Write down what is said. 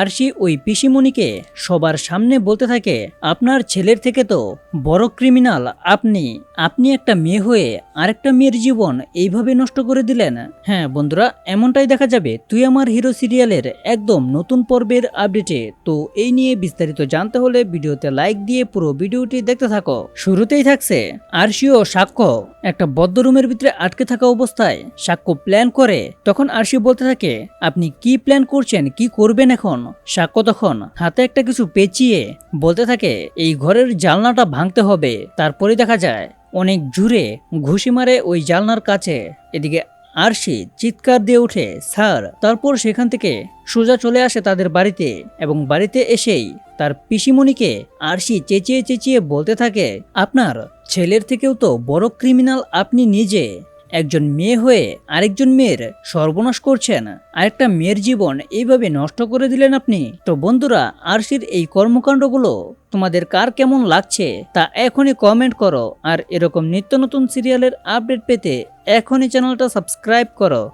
আরশি ওই পিসিমণিকে সবার সামনে বলতে থাকে, আপনার ছেলের থেকে তো বড় ক্রিমিনাল আপনি। আপনি একটা মেয়ে হয়ে আরেকটা মেয়ের জীবন এইভাবে নষ্ট করে দিলেন। হ্যাঁ বন্ধুরা, এমনটাই দেখা যাবে। তুই আমার হিরো সিরিয়ালের একদম নতুন পর্বের আপডেটে তো এই নিয়ে বিস্তারিত জানতে হলে ভিডিওতে লাইক দিয়ে পুরো ভিডিওটি দেখতে থাকো। শুরুতেই থাকছে আরশি ও সাক্ষ্য। একটা বদ্ধ রুমের ভিতরে আটকে থাকা অবস্থায় সাক্ষ্য প্ল্যান করে। তখন আরশি বলতে থাকে, আপনি কি প্ল্যান করছেন? কি করবেন এখন? সাক্ষ্য তখন হাতে একটা কিছু পেঁচিয়ে বলতে থাকে, এই ঘরের জানলাটা ভাঙতে হবে। তারপরে দেখা যায়, অনেক জুড়ে ঘুষি মারে ওই জানলার কাছে। এদিকে আরশি চিৎকার দিয়ে ওঠে স্যার। তারপর সেখান থেকে সোজা চলে আসে তাদের বাড়িতে এবং বাড়িতে এসেই তার পিসিমণিকে আরশি চেঁচিয়ে চেঁচিয়ে বলতে থাকে, আপনার ছেলের থেকেও তো বড় ক্রিমিনাল আপনি নিজে। একজন মেয়ে হয়ে আরেকজন মেয়ের সর্বনাশ করছেন। আরেকটা মেয়ের জীবন এইভাবে নষ্ট করে দিলেন আপনি। তো বন্ধুরা আরশির এই কর্মকাণ্ডগুলো তোমাদের কার কেমন লাগছে তা এখনই কমেন্ট করো। আর এরকম নিত্য নতুন সিরিয়ালের আপডেট পেতে এখনই চ্যানেলটা সাবস্ক্রাইব করো।